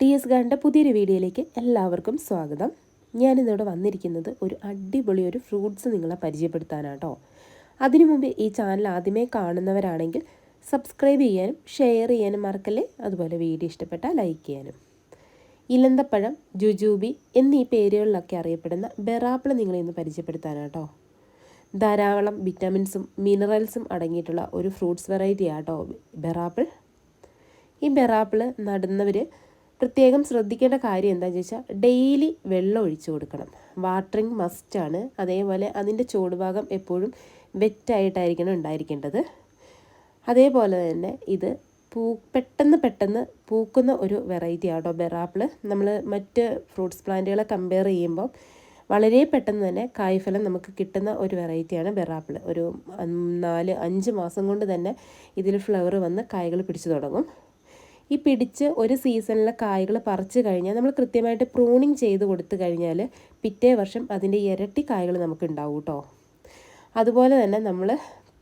T S ഗാറിന്റെ പുതിയൊരു വീഡിയോയിലേക്ക് എല്ലാവർക്കും സ്വാഗതം. ഞാനിന്നിവിടെ വന്നിരിക്കുന്നത് ഒരു അടിപൊളി ഒരു ഫ്രൂട്ട്സ് നിങ്ങളെ പരിചയപ്പെടുത്താനാട്ടോ. അതിനു മുമ്പ് ഈ ചാനൽ ആദ്യമേ കാണുന്നവരാണെങ്കിൽ സബ്സ്ക്രൈബ് ചെയ്യാനും ഷെയർ ചെയ്യാനും മറക്കല്ലേ? അതുപോലെ വീഡിയോ ഇഷ്ടപ്പെട്ടാൽ ലൈക്ക് ചെയ്യാനും. ഇലന്തപ്പഴം ജുജൂബി എന്നീ പേരുകളിലൊക്കെ അറിയപ്പെടുന്ന ബെറാപ്പിൾ നിങ്ങളെ ഇന്ന് പരിചയപ്പെടുത്താനാട്ടോ. ധാരാളം വിറ്റാമിൻസും മിനറൽസും അടങ്ങിയിട്ടുള്ള ഒരു ഫ്രൂട്ട്സ് വെറൈറ്റി ആട്ടോ ബെറാപ്പിൾ. ഈ ബെറാപ്പിൾ നടുന്നവർ പ്രത്യേകം ശ്രദ്ധിക്കേണ്ട കാര്യം എന്താണെന്ന് ചോദിച്ചാൽ ഡെയിലി വെള്ളം ഒഴിച്ചു കൊടുക്കണം. വാട്ടറിങ് ആണ്. അതേപോലെ അതിന്റെ ചൂടുഭാഗം എപ്പോഴും വെറ്റായിട്ടായിരിക്കണം ഉണ്ടായിരിക്കേണ്ടത്. അതേപോലെ തന്നെ ഇത് പൂ പെട്ടെന്ന് പെട്ടെന്ന് പൂക്കുന്ന ഒരു വെറൈറ്റി ആട്ടോ ബെറാപ്പിൾ നമ്മൾ മറ്റ് ഫ്രൂട്ട്സ് പ്ലാന്റുകളെ കമ്പയർ ചെയ്യുമ്പോൾ വളരെ പെട്ടെന്ന് തന്നെ കായ്ഫലം നമുക്ക് കിട്ടുന്ന ഒരു വെറൈറ്റിയാണ് ബെറാപ്പിൾ ഒരു നാല് അഞ്ച് മാസം കൊണ്ട് തന്നെ ഇതിൽ ഫ്ലവർ വന്ന് കായകൾ പിടിച്ചു തുടങ്ങും. ഈ പിടിച്ച് ഒരു സീസണിലെ കായ്കൾ പറിച്ചു കഴിഞ്ഞാൽ നമ്മൾ കൃത്യമായിട്ട് പ്രൂണിങ് ചെയ്ത് കൊടുത്തു കഴിഞ്ഞാൽ പിറ്റേ വർഷം അതിന്റെ ഇരട്ടി കായ്കൾ നമുക്ക് ഉണ്ടാവും കേട്ടോ. അതുപോലെ തന്നെ നമ്മൾ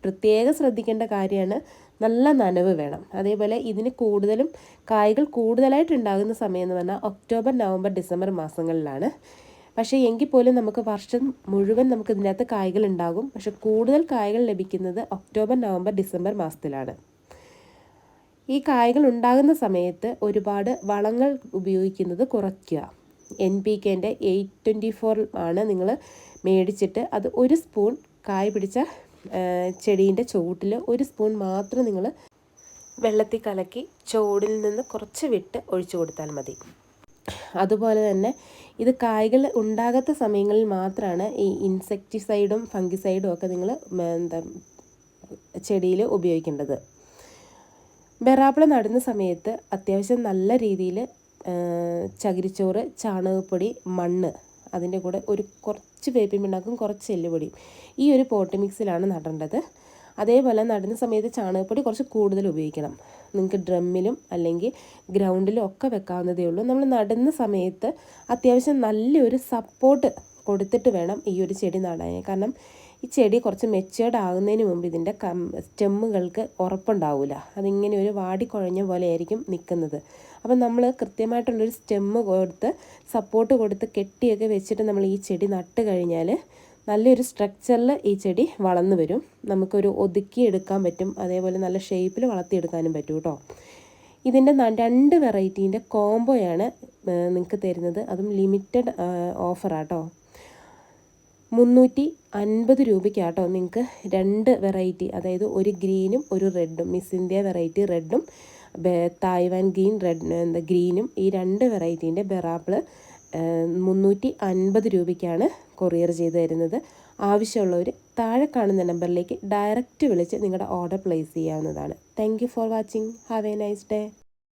പ്രത്യേകം ശ്രദ്ധിക്കേണ്ട കാര്യമാണ് നല്ല നനവ് വേണം. അതേപോലെ ഇതിന് കൂടുതലും കായ്കൾ കൂടുതലായിട്ട് ഉണ്ടാകുന്ന സമയം എന്ന് പറഞ്ഞാൽ ഒക്ടോബർ നവംബർ ഡിസംബർ മാസങ്ങളിലാണ്. പക്ഷേ എങ്കിൽ പോലും നമുക്ക് വർഷം മുഴുവൻ നമുക്ക് ഇതിനകത്ത് കായ്കൾ ഉണ്ടാകും. പക്ഷെ കൂടുതൽ കായ്കൾ ലഭിക്കുന്നത് ഒക്ടോബർ നവംബർ ഡിസംബർ മാസത്തിലാണ്. ഈ കായകൾ ഉണ്ടാകുന്ന സമയത്ത് ഒരുപാട് വളങ്ങൾ ഉപയോഗിക്കുന്നത് കുറയ്ക്കുക. എൻ പി കെന്റെ എയ്റ്റ് ട്വന്റി ഫോർ ആണ് നിങ്ങൾ മേടിച്ചിട്ട് അത് ഒരു സ്പൂൺ കായ് പിടിച്ച ചെടീന്റെ ചുവട്ടിൽ ഒരു സ്പൂൺ മാത്രം നിങ്ങൾ വെള്ളത്തിൽ കലക്കി ചുവടിൽ നിന്ന് കുറച്ച് വിട്ട് ഒഴിച്ചു കൊടുത്താൽ മതി. അതുപോലെ തന്നെ ഇത് കായ്കൾ ഉണ്ടാകാത്ത സമയങ്ങളിൽ മാത്രമാണ് ഈ ഇൻസെക്റ്റിസൈഡും ഫംഗിസൈഡും ഒക്കെ നിങ്ങൾ എന്താ ചെടിയിൽ ഉപയോഗിക്കേണ്ടത്. ബെറാപ്പിള നടുന്ന സമയത്ത് അത്യാവശ്യം നല്ല രീതിയിൽ ചകിരിച്ചോറ് ചാണകപ്പൊടി മണ്ണ് അതിന്റെ കൂടെ ഒരു കുറച്ച് വേപ്പിൻ പിണ്ണാക്കും കുറച്ച് എല്ലുപൊടിയും ഈ ഒരു പോട്ട് മിക്സിലാണ് നടേണ്ടത്. അതേപോലെ നടുന്ന സമയത്ത് ചാണകപ്പൊടി കുറച്ച് കൂടുതൽ ഉപയോഗിക്കണം. നിങ്ങൾക്ക് ഡ്രമ്മിലും അല്ലെങ്കിൽ ഗ്രൗണ്ടിലും ഒക്കെ വെക്കാവുന്നതേ ഉള്ളൂ. നമ്മൾ നടുന്ന സമയത്ത് അത്യാവശ്യം നല്ലൊരു സപ്പോർട്ട് കൊടുത്തിട്ട് വേണം ഈ ഒരു ചെടി നടാൻ. കാരണം ഈ ചെടി കുറച്ച് മെച്ചേർഡ് ആകുന്നതിന് മുമ്പ് ഇതിന്റെ കം സ്റ്റെമ്മുകൾക്ക് ഉറപ്പുണ്ടാവില്ല അതിങ്ങനെ ഒരു വാടിക്കുഴഞ്ഞ പോലെ ആയിരിക്കും നിൽക്കുന്നത്. അപ്പം നമ്മൾ കൃത്യമായിട്ടുള്ളൊരു സ്റ്റെമ്മ് കൊടുത്ത് സപ്പോർട്ട് കൊടുത്ത് കെട്ടിയൊക്കെ വെച്ചിട്ട് നമ്മൾ ഈ ചെടി നട്ട് കഴിഞ്ഞാൽ നല്ലൊരു സ്ട്രക്ചറിൽ ഈ ചെടി വളർന്നു വരും. നമുക്കൊരു ഒതുക്കി എടുക്കാൻ പറ്റും. അതേപോലെ നല്ല ഷേപ്പിൽ വളർത്തിയെടുക്കാനും പറ്റും കേട്ടോ. ഇതിന്റെ രണ്ട് വെറൈറ്റീന്റെ കോംബോയാണ് നിങ്ങൾക്ക് തരുന്നത്. അതും ലിമിറ്റഡ് ഓഫറാട്ടോ മുന്നൂറ്റി അൻപത് രൂപയ്ക്കാട്ടോ നിങ്ങൾക്ക് രണ്ട് വെറൈറ്റി അതായത് ഒരു ഗ്രീനും ഒരു റെഡും മിസ് ഇന്ത്യ വെറൈറ്റി റെഡും തായ്വാൻ ഗ്രീൻ റെഡ് എന്താ ഗ്രീനും ഈ രണ്ട് വെറൈറ്റീന്റെ ബെറാപ്പിൾ മുന്നൂറ്റി അൻപത് രൂപയ്ക്കാണ് കൊറിയർ ചെയ്ത് തരുന്നത്. ആവശ്യമുള്ളവർ താഴെ കാണുന്ന നമ്പറിലേക്ക് ഡയറക്റ്റ് വിളിച്ച് നിങ്ങളുടെ ഓർഡർ പ്ലേസ് ചെയ്യാവുന്നതാണ്. Thank for watching. Have a nice day.